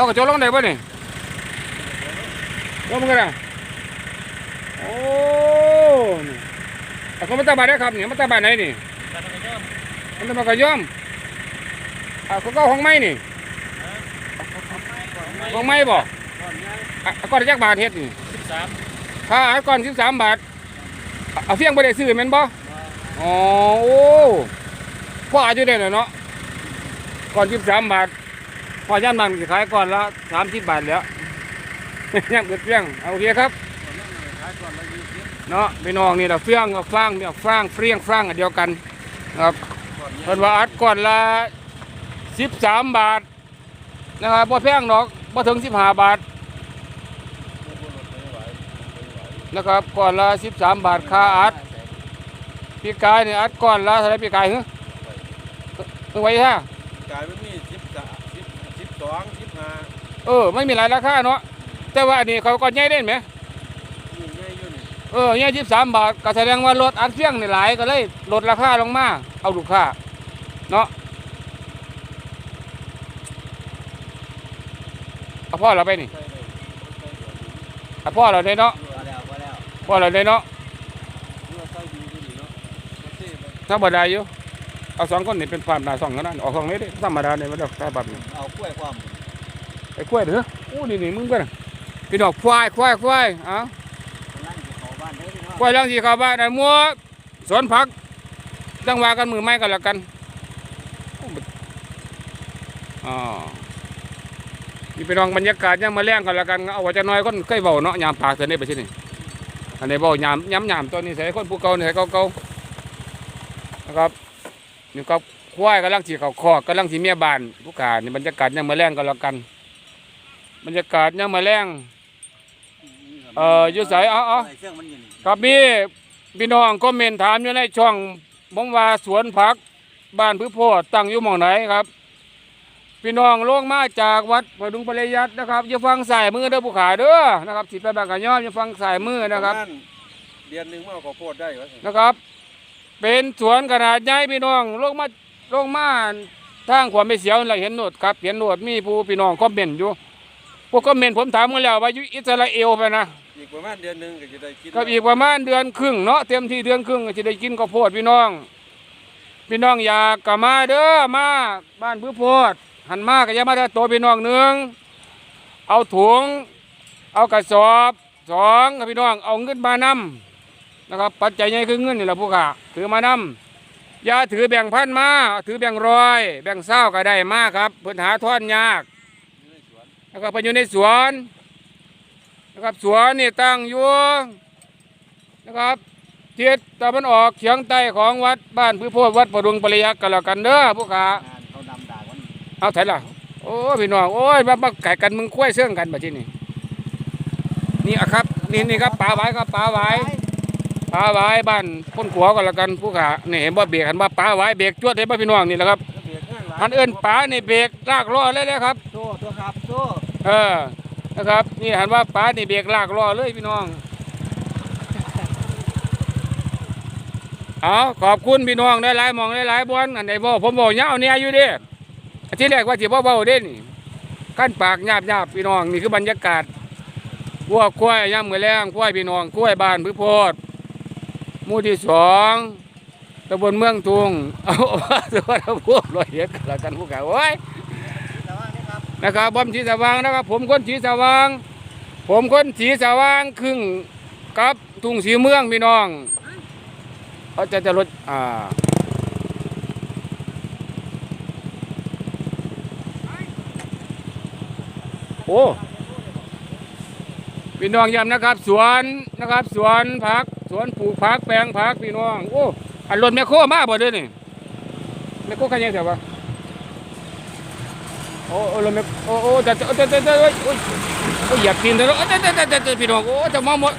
เอากระโจนลงไหนบ่นี่ลงมันกันอะโอ้นี่เอาเขามาตาบานได้ครับนี่มาตาบานไหนนี่มันตาบานกระย่อมอ่าเขาก็ห้องไม้นี่ห้องไม้บ่อะอะก้อนจักบาทเฮ็ดนี่สิบสามค่าอาก่อนสิบสามบาทเอาเอาเฟี้ยงไปได้ซื้อแม่นบ่อ๋อโอ้พ่ออายุได้หน่อยเนาะก่อนสิบสามบาท พอย่านบางขายก่อนละสามสิบบาทแล้วยังเกิดเฟี้ยงเอาโอเคครับเนาะพี่น้องนี่เราเฟี้ยงกับฟางเนี่ยฟางเฟี้ยงฟางอันเดียวกันนะครับเพิ่นว่าอัดก่อนละสิบสามบาทนะครับบ่แพงหรอกบ่ถึงสิบห้าบาทนะครับก่อนละ13บสามบาทค่าอัดปีกายเนี่ยอัดก่อนละเท่าไรปีกายเหรอเออไว้ฮะกายเป็นมี สิบสองสิบห้าเออไม่มีหลายราคาเนาะแต่ว่าอันนี้เขาก็ใหญ่เด่นไหมนี่ไงอยู่นี่เออใหญ่13บาทก็แสดงว่ารถอัดเฟี้ยงนี่หลายก็เลยลดราคาลงมาเอาลูกค้าเนาะเอาพ่อเราไปนี่ใช่เลยใช่เลยเอาพ่อเราได้เนาะพอแล้วพอแล้วพ่อเราได้เนาะเมื่อใส่ดีอยู่นี่เนาะมาเต้ไปธรรมดาอยู่ เอาสองคนนี่เป็นความหนาสองกันนะออกสองนี้ดิธรรมดาเนี่ยมันดอกตาบับนี่เอากล้วยความไอ้กล้วยเด้ออู้นี่นี่มึงเบิ่งพี่น้องควายควายควายเอ้านั่งอยู่เขาบ้านเด้อพี่น้องควายเรื่องที่เข้าบ้านไอ้มัวสวนผักตั้งว่ากันมือไม้กันแล้วกันอ๋อนี่พี่น้องบรรยากาศยังมาแรงกันแล้วกันเอาไว่าจะน้อยคนเคยเบาเนาะยามปากเสนี้ไปที่นี่อันนี้เบายามย้ำยามตัวนี้ใส่คนผู้เก่านี่ใส่เก่าเก่าๆนะครับ นี่ก็ควายกำลังสีเขาคอกกำลังสีเมียบานผู้ขานี่บรรยากาศยังมาแรงกันแล้วกัน บรรยากาศยังมาแรงเอ่ออยู่ไสเอาเอาเครื่องมันอยู่นี่ครับมีพี่น้องคอมเมนต์ถามอยู่ในช่องผมว่าสวนผักบ้านพือโพธิ์ตั้งอยู่หม่องไหนครับ พี่น้องลงมาจากวัดพดุงปริยัตินะครับอย่าฟังสายมือเด้อผู้ขาเด้อนะครับสิไปบางกะยอมอย่าฟังสายมือนะครับปมาณเดือนหนึ่งมาเอาข้าวโพดได้วะนะครับ เป็นสวนขนาดใหญ่พี่น้องลงมาลงมาทางความไม่เสียวเราเห็นโนดครับเห็นโนดมีผู้พี่น้องคอมเมนต์อยู่พวกคอมเมนต์ผมถามกันแล้วว่าอยู่อิสราเอลไปนะอีกประมาณเดือนหนึ่งก็จะได้กินครับอีกประมาณเดือนครึ่งเนาะเต็มที่เดือนครึ่งก็จะได้กินข้าวโพดพี่น้อง พี่น้องอยากกลับมาเด้อมาบ้านพื้โพดหันมาก็อย่ามาได้อโตวพี่น้องหนึ่งเอาถุง เอากระสอบสองครับพี่น้องเอาเงินมานำ นะครับ ปัจจัยใหญ่คือเงินนี่แหละผู้ขาถือมานำอย่าถือแบ่งพันมา ถือแบ่งร้อย แบ่งเศร้าก็ได้มากครับเพื่นหาทอนยากนะครับไปอยู่ในสวนนะครับสวนนี่ตั้งอยู่นะครับทิศตะวันออกเฉียงใต้ของวัดบ้านพือโพธิ์วัดประดุงปริยักษ์กันแล้วกันเด้อผู้ขาเขาดำด่าวันเอาไถล่ะโอ้ยพี่น้องโอ้ยมามาไก่กันมึงคุ้ยเสื่องกันแบบที่นี่นี่อะครับ นี่นี่ครับปลาไว้ครับปลาไว้ ปลาไว้บ้านพ้นขัวกันแล้วกันผู้ขานี่เห็นว่าเบรกหันว่าปลาไว้เบรกจวดเห็นป่ะพี่น้องนี่แหละครับเบียดข้างหลังหันเอิ้นปลานี่เบรกลากล้อเลยนะครับโซ่ตัวครับโซ่เออนะครับนี่หันว่าป้านี่เบรกลากล้อเลยพี่น้องเอาขอบคุณพี่น้องได้หลายๆหมองได้หลายๆบอนอันไหนบ่ผมบอกเงาเนี่ยอยู่เดิที่แรกว่าสิบ่เบาเด้นี่ขั้นปากหยาบหยาบๆพี่น้องนี่คือบรรยากาศพวกกล้วยย่ำมือแรงกล้วยพี่น้องกล้วยบ้านพือโพดห มู่ที่สองตำบลเมืองทุงเอาตัวเราพวกรอยเอ็ดกันละกันพวกเขาโอ้ยแต่ว่านี่ครับนะครับบอมสีสว่างนะครับ ผมคนสีสว่าง ผมคนสีสว่างครึ่งกับทุ่งสีเมืองพี่น้องเขาจะจะลดอ่าโอ้พี่น้องย้ำนะครับ สวนนะครับ สวนผัก สวนปลูกผักแปลงผักพี่น้อง โอ้อันรถแมคโครมาบ่เด้อนี่แมคโครคันยังไงวะโอ้โอ้ลมไม่โอ้โอ้แต่แต่แต่แต่โอ้ยโอ้ยหยับตีนเถอะแต่แต่แต่แต่แต่พี่น้องโอ้จะมาหมด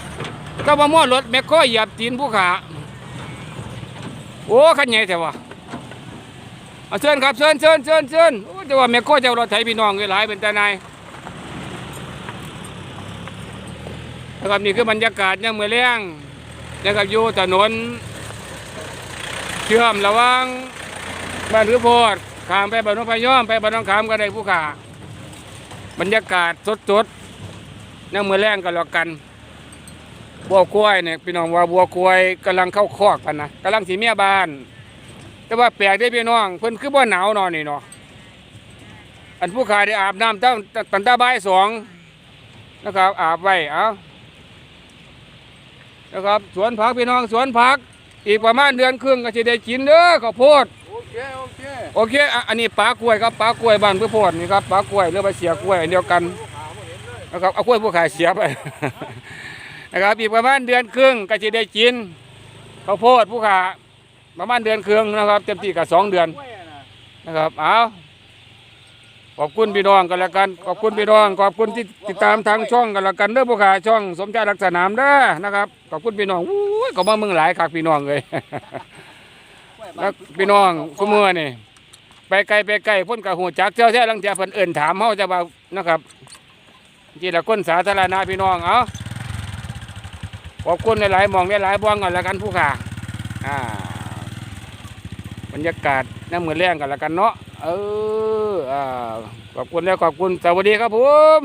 จะมาหมดรถแมคโครหยียบตีนผู้ขาโอ้ขันใหญ่แต่ว่เอาเชิญครับเชิญเชิญเชิญเชิญโอ้แต่ว่าแมคโครจะเอารถไถพี่น้องหลายเป็นตาในายนะครับนี่คือบรรยากาศเนี่ยามมือเลี้ยง นะครับอยู่ถนน เชื่อมระหว่างบ้านหรือโพดข้ามไปบ้านน้องพย้อมไปบ้านน้องขามก็ได้ผู้ขาบรรยากาศสดๆนั่งมือแรงกันแล้วกัน บัวกล้วยเนี่ยพี่น้องว่าบัวกล้วยกำลังเข้าคอกกันนะกำลังสีเมียบาน แต่ว่าแปลกได้พี่น้องเพิ่นคือบ่หนาวนอนนี่เนาะอันผู้ขาได้อาบน้ำตั้งตั้งต่บ่ายสองนะครับอาบไว้เอ้า นะครับ สวนผักพี่น้องสวนผัก อีกประมาณเดือนครึ่งก็จะได้กินเด้อข้าวโพดโอเคโอเคโอเคอะอันนี้ปลากล้วยครับปลากล้วยบ้านเพื่อโพดนี่ครับปลากล้วยเรือใบเสียกล้วยอันเดียวกันลูกค้าบ่เห็นเลยนะครับเอากล้วยผู้ขายเสียไปนะครับอีกประมาณเดือนครึ่งก็จะได้กินข้าวโพดผู้ขาประมาณเดือนครึ่งนะครับ เต็มที่กับสองเดือนกล้วยน่ะนะครับเอา ขอบคุณพี่น้องกันล้วกัน ขอบคุณพี่น้อง ขอบคุณที่ติดตามทางช่องกันล้วกันเด้อผู้ขาช่องสมใจรักสนามเด้อนะครับ ขอบคุณพี่น้องอู้ยก็มาเมืองหลายคักพี่น้องเลย แล้วพี่น้องคุมือนี่ไปไกลไปไกลพ่นกับหูจักเจ้าแท้ลังเทียเพิ่นเอิ่นถามเฮาจะว่านะครับที่ละคนสาธารณะพี่น้องเอาขอบคุณหลายมองหลายบ้องกันล้วกันผู้ขาอ่าบรรยากาศน้ำมือแรงกันล้วกันเนาะ เอออ่าขอบคุณแล้วขอบคุณสวัสดีครับผม